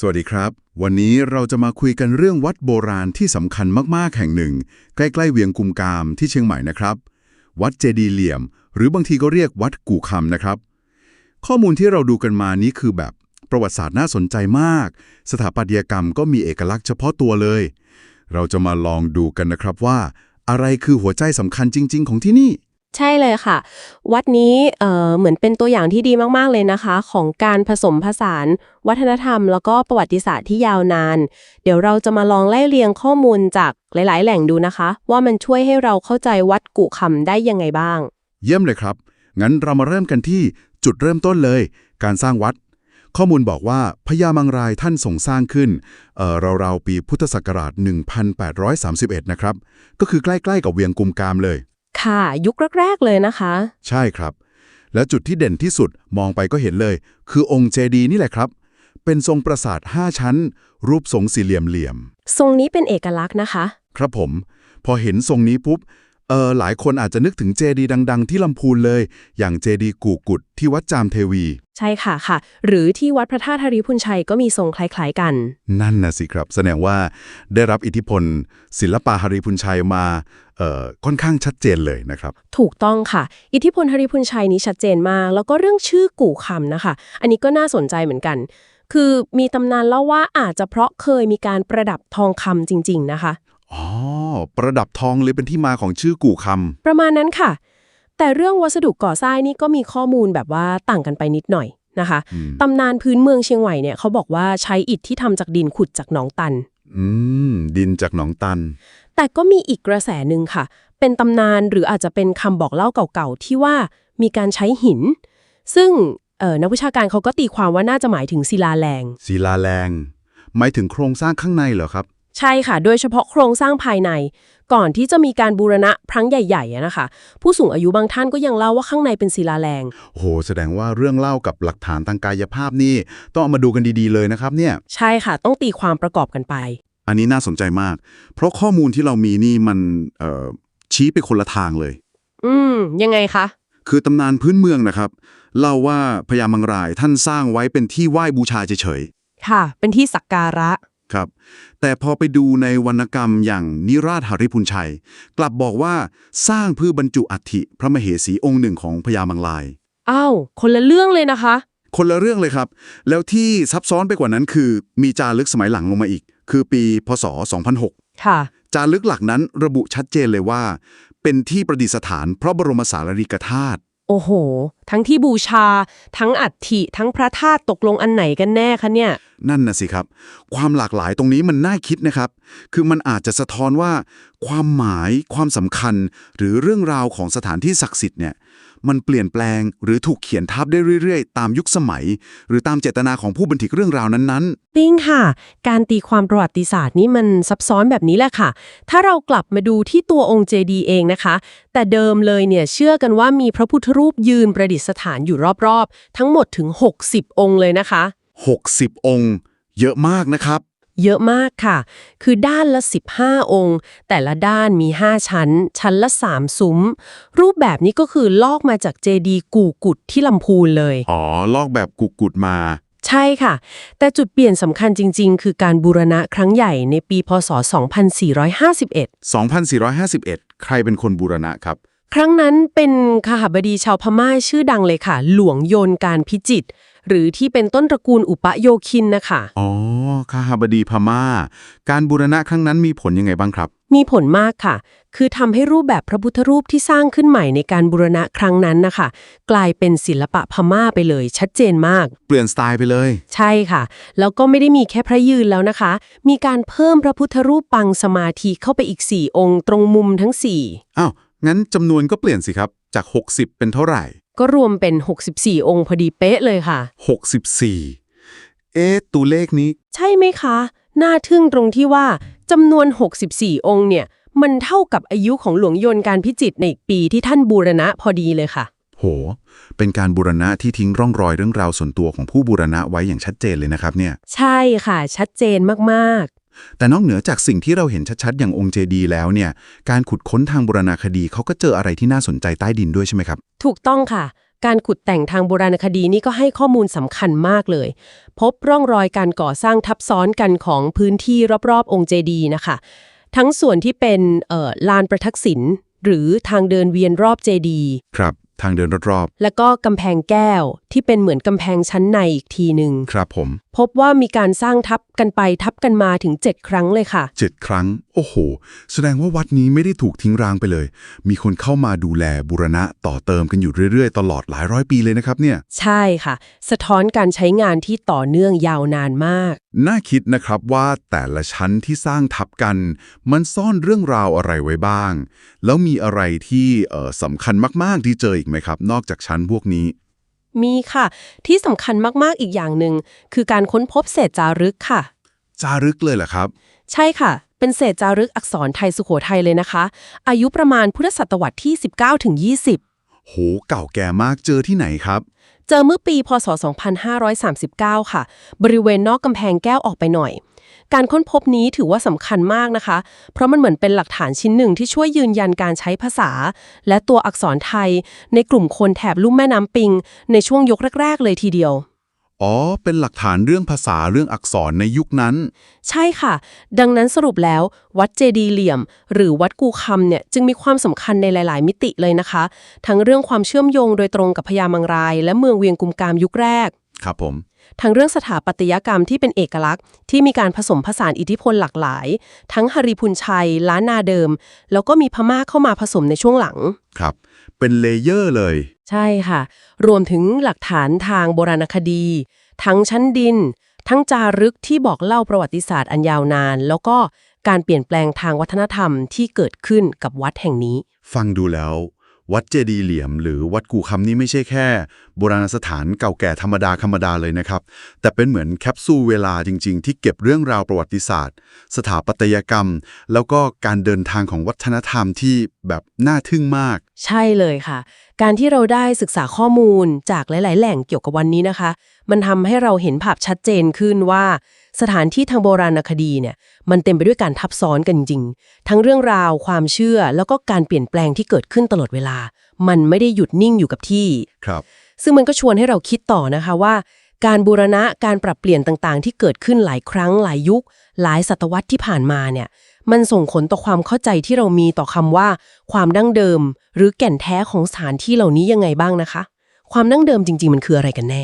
สวัสดีครับ วันนี้เราจะมาคุยกันเรื่องวัดโบราณที่สำคัญมาก ๆ แห่งหนึ่ง ใกล้ ๆ เวียงกุมกามที่เชียงใหม่นะครับ วัดเจดีย์เหลี่ยม หรือบางทีก็เรียกวัดกู่คำนะครับ ข้อมูลที่เราดูกันมานี้คือแบบประวัติศาสตร์น่าสนใจมาก สถาปัตยกรรมก็มีเอกลักษณ์เฉพาะตัวเลย เราจะมาลองดูกันนะครับว่า อะไรคือหัวใจสำคัญจริง ๆ ของที่นี่ ใช่เลยค่ะ วัดนี้เอ่อเหมือนเป็นตัวอย่างที่ดีมาก ๆ เลยนะคะ ของการผสมผสาน วัฒนธรรม แล้วก็ประวัติศาสตร์ที่ยาวนาน เดี๋ยวเราจะมาลองไล่เรียงข้อมูลจากหลาย ๆ แหล่งดูนะคะ ว่ามันช่วยให้เราเข้าใจวัดกุคำได้ยังไงบ้าง เยี่ยมเลยครับ งั้นเรามาเริ่มกันที่จุดเริ่มต้นเลย การสร้างวัด ข้อมูลบอกว่าพญามังรายท่านส่งสร้างขึ้นเอ่อราวๆปีพุทธศักราช 1831 นะครับ ก็คือใกล้ ๆ กับเวียงกุมกามเลย ค่ะ ยุคแรก ๆ เลยนะคะ ใช่ครับ แล้วจุดที่เด่นที่สุดมองไปก็เห็นเลย คือองค์เจดีย์นี่แหละครับ เป็นทรงปราสาท 5 ชั้น รูปทรงสี่เหลี่ยมเหลี่ยม ทรงนี้เป็นเอกลักษณ์นะคะ ครับผม พอเห็นทรงนี้ปุ๊บ เออหลายคนอาจจะนึกถึงเจดีย์ดัง ๆ ที่ลำพูนเลย อย่างเจดีย์กู่กุดที่วัดจามเทวี ใช่ค่ะค่ะ หรือที่วัดพระธาตุธาริพุนชัยก็มีทรงคล้ายๆกัน นั่นนะสิครับ แสดงว่าได้รับอิทธิพล ศิลปะหริพุนชัยมาเอ่อค่อนข้างชัดเจนเลยนะครับ ถูกต้องค่ะ อิทธิพลฮริพุนชัยนี้ชัดเจนมาก แล้วก็เรื่องชื่อกู่คำนะคะ อันนี้ก็น่าสนใจเหมือนกัน คือมีตำนานเล่าว่าอาจจะเพราะเคยมีการประดับทองคำจริง ๆ นะคะอ๋อ ประดับทองเลยเป็นที่มาของชื่อกู่คประมาณนั้นค่ะ แต่เรื่องวัสดุก่อสร้างนี่ก็มีข้อมูลแบบว่าต่างกันไปนิดหน่อยนะคะำอืมตำนานพื้นเมืองเชียงใหม่เนี่ยเขาบอกว่าใช้อิฐที่ทำจากดินขุดจากหนองตัน อืม ดินจากหนองตัน แต่ก็มีอีกกระแสหนึ่งค่ะ เป็นตำนานหรืออาจจะเป็นคำบอกเล่าเก่าๆที่ว่ามีการใช้หิน ซึ่งเอ่อนักวิชาการเขาก็ตีความว่าน่าจะหมายถึงศิลาแรงศิลาแรงหมายถึงโครงสร้างข้างในเหรอครับ ใช่ค่ะ โดยเฉพาะโครงสร้างภายใน ก่อนที่จะมีการบูรณะครั้งใหญ่ๆอะนะคะ ผู้สูงอายุบางท่านก็ยังเล่าว่าข้างในเป็นศิลาแรงโห แสดงว่าเรื่องเล่ากับหลักฐานทางกายภาพนี่ ต้องเอามาดูกันดีๆเลยนะครับเนี่ย ใช่ค่ะ ต้องตีความประกอบกันไป อันนี้น่าสนใจมาก เพราะข้อมูลที่เรามีนี่มันเอ่อชี้ไปคนละทางเลย อืม ยังไงคะ คือตำนานพื้นเมืองนะครับเล่าว่าพญามังรายท่านสร้างไว้เป็นที่ไหว้บูชาเฉยค่ะ เป็นที่สักการะๆ ครับ แต่พอไปดูในวรรณกรรมอย่างนิราชหริพุนชัย กลับบอกว่าสร้างเพื่อบรรจุอัฐิพระมเหสีองค์หนึ่งของพญามังราย อ้าว คนละเรื่องเลยนะคะ คนละเรื่องเลยครับ แล้วที่ซับซ้อนไปกว่านั้นคือ มีจารึกสมัยหลังลงมาอีก คือปีพศ 2006 ค่ะ จารึกหลักนั้นระบุชัดเจนเลยว่า เป็นที่ประดิษฐานพระบรมสารีริกธาตุโอ้โห ทั้งที่บูชา ทั้งอัฐิ ทั้งพระธาตุตกลงอันไหนกันแน่คะเนี่ย นั่นนะสิครับ ความหลากหลายตรงนี้มันน่าคิดนะครับ คือมันอาจจะสะท้อนว่า ความหมาย ความสำคัญ หรือเรื่องราวของสถานที่ศักดิ์สิทธิ์เนี่ย มันเปลี่ยนแปลงหรือถูกเขียนทับได้เรื่อยๆ ตามยุคสมัย หรือตามเจตนาของผู้บันทึกเรื่องราวนั้นๆ ปิ้งค่ะ การตีความประวัติศาสตร์นี่มันซับซ้อนแบบนี้แหละค่ะ ถ้าเรากลับมาดูที่ตัวองค์เจดีย์เองนะคะ แต่เดิมเลยเนี่ยเชื่อกันว่ามีพระพุทธรูปยืนประดิษฐานอยู่รอบๆ ทั้งหมดถึง 60 องค์เลยนะคะ 60 องค์ เยอะมากนะครับ เยอะมากค่ะ คือด้านละ 15 องค์ แต่ละด้านมี 5 ชั้น ชั้นละ 3 ซุ้ม รูปแบบนี้ก็คือลอกมาจากเจดีย์กู่กุดที่ลำพูนเลย อ๋อ ลอกแบบกุกุดมา ใช่ค่ะ แต่จุดเปลี่ยนสำคัญจริง ๆ คือการบูรณะครั้งใหญ่ในปีพศ 2451 2451 ใครเป็นคนบูรณะครับ ครั้งนั้นเป็นขหบดีชาวพม่าชื่อดังเลยค่ะ หลวงโยนการพิจิตร หรือที่เป็นต้นตระกูลอุปโยคินนะคะ อ๋อข้าหบดีพม่า การบูรณะครั้งนั้นมีผลยังไงบ้างครับ มีผลมากค่ะ คือทำให้รูปแบบพระพุทธรูปที่สร้างขึ้นใหม่ในการบูรณะครั้งนั้นนะคะ กลายเป็นศิลปะพม่าไปเลย ชัดเจนมาก เปลี่ยนสไตล์ไปเลย ใช่ค่ะ แล้วก็ไม่ได้มีแค่พระยืนแล้วนะคะ มีการเพิ่มพระพุทธรูปปังสมาธิเข้าไปอีก 4 องค์ ตรงมุมทั้ง4อ้าวงั้นจำนวนก็เปลี่ยนสิครับจาก 60 เป็นเท่าไหร่ ก็รวมเป็น 64 องค์พอดีเป๊ะเลยค่ะ 64 เอ๊ะตัวเลขนี้ ใช่ไหมคะ น่าทึ่งตรงที่ว่าจำนวน 64 องค์เนี่ย มันเท่ากับอายุของหลวงยนต์การพิจิตรในอีกปีที่ท่านบูรณะพอดีเลยค่ะ โห เป็นการบูรณะที่ทิ้งร่องรอยเรื่องราวส่วนตัวของผู้บูรณะไว้อย่างชัดเจนเลยนะครับเนี่ย ใช่ค่ะ ชัดเจนมาก แต่นอกเหนือจากสิ่งที่เราเห็นชัดๆ อย่างองค์เจดีย์แล้วเนี่ย การขุดค้นทางบูรณาคดีเขาก็เจออะไรที่น่าสนใจใต้ดินด้วยใช่ไหมครับๆถูกต้องค่ะ การขุดแต่งทางโบราณคดีนี่ก็ให้ข้อมูลสำคัญมากเลย พบร่องรอยการก่อสร้างทับซ้อนกันของพื้นที่รอบๆ องค์เจดีย์นะคะ ทั้งส่วนที่เป็นเอ่อลานประทักษิณหรือทางเดินเวียนรอบเจดีย์ครับทางเดินรอบแล้วก็กำแพงแก้วที่เป็นเหมือนกำแพงชั้นในอีกทีหนึ่งๆครับผม พบว่ามีการสร้างทับกันไปทับกันมาถึง 7 ครั้งเลยค่ะเจ็ดครั้ง โอ้โห แสดงว่าวัดนี้ไม่ได้ถูกทิ้งร้างไปเลย มีคนเข้ามาดูแลบูรณะต่อเติมกันอยู่เรื่อยๆ ตลอดหลายร้อยปีเลยนะครับเนี่ย ใช่ค่ะ สะท้อนการใช้งานที่ต่อเนื่องยาวนานมาก น่าคิดนะครับว่าแต่ละชั้นที่สร้างทับกัน มันซ่อนเรื่องราวอะไรไว้บ้าง แล้วมีอะไรที่เอ่อสำคัญมากๆที่เจออีกไหมครับ นอกจากชั้นพวกนี้ มีค่ะ ที่สำคัญมากๆอีกอย่างหนึ่งคือการค้นพบเศษจารึกค่ะ จารึกเลยเหรอครับ ใช่ค่ะ เป็นเศษจารึกอักษรไทยสุโขทัยเลยนะคะ อายุประมาณพุทธศตวรรษที่ 19ถึง20 โหเก่าแก่มากเจอที่ไหนครับ เจอเมื่อปี พศ 2539 ค่ะ บริเวณนอกกำแพงแก้วออกไปหน่อย การค้นพบนี้ถือว่าสำคัญมากนะคะ เพราะมันเหมือนเป็นหลักฐานชิ้นหนึ่งที่ช่วยยืนยันการใช้ภาษา และตัวอักษรไทย ในกลุ่มคนแถบลุ่มแม่น้ำปิง ในช่วงยกแรก ๆ เลยทีเดียวอ๋อ เป็นหลักฐานเรื่องภาษาเรื่องอักษรในยุคนั้น ใช่ค่ะ ดังนั้นสรุปแล้ว วัดเจดีย์เหลี่ยม หรือวัดกูคำเนี่ยจึงมีความสำคัญในหลาย ๆ มิติเลยนะคะ ทั้งเรื่องความเชื่อมโยงโดยตรงกับพญามังราย และเมืองเวียงกุมกามยุคแรก ครับผม ทั้งเรื่องสถาปัตยกรรมที่เป็นเอกลักษณ์ ที่มีการผสมผสานอิทธิพลหลากหลาย ทั้งฮาริพุนชัย ล้านนาเดิม แล้วก็มีพม่าเข้ามาผสมในช่วงหลัง ครับ เป็นเลเยอร์เลย ใช่ค่ะ รวมถึงหลักฐานทางโบราณคดี ทั้งชั้นดิน ทั้งจารึกที่บอกเล่าประวัติศาสตร์อันยาวนาน แล้วก็การเปลี่ยนแปลงทางวัฒนธรรมที่เกิดขึ้นกับวัดแห่งนี้ ฟังดูแล้ว วัดเจดีย์เหลี่ยม หรือวัดกูคำนี้ไม่ใช่แค่ โบราณสถานเก่าแก่ธรรมดาธรรมดาเลยนะครับ แต่เป็นเหมือนแคปซูลเวลาจริง ๆ ที่เก็บเรื่องราวประวัติศาสตร์ สถาปัตยกรรม แล้วก็การเดินทางของวัฒนธรรมที่แบบน่าทึ่งมาก ใช่เลยค่ะ การที่เราได้ศึกษาข้อมูลจากหลาย ๆ แหล่งเกี่ยวกับวันนี้นะคะ มันทำให้เราเห็นภาพชัดเจนขึ้นว่า สถานที่ทางโบราณคดีเนี่ยมันเต็มไปด้วยการทับซ้อนกันจริง ทั้งเรื่องราว ความเชื่อ แล้วก็การเปลี่ยนแปลงที่เกิดขึ้นตลอดเวลา มันไม่ได้หยุดนิ่งอยู่กับที่ครับ ซึ่งมันก็ชวนให้เราคิดต่อนะคะว่า การบูรณะการปรับเปลี่ยนต่างๆ ที่เกิดขึ้นหลายครั้งหลายยุค หลายศตวรรษที่ผ่านมาเนี่ยมันส่งผลต่อความเข้าใจที่เรามีต่อคำว่า ความดั้งเดิม หรือแก่นแท้ของสถานที่เหล่านี้ยังไงบ้างนะคะ ความดั้งเดิมจริง ๆ มันคืออะไรกันแน่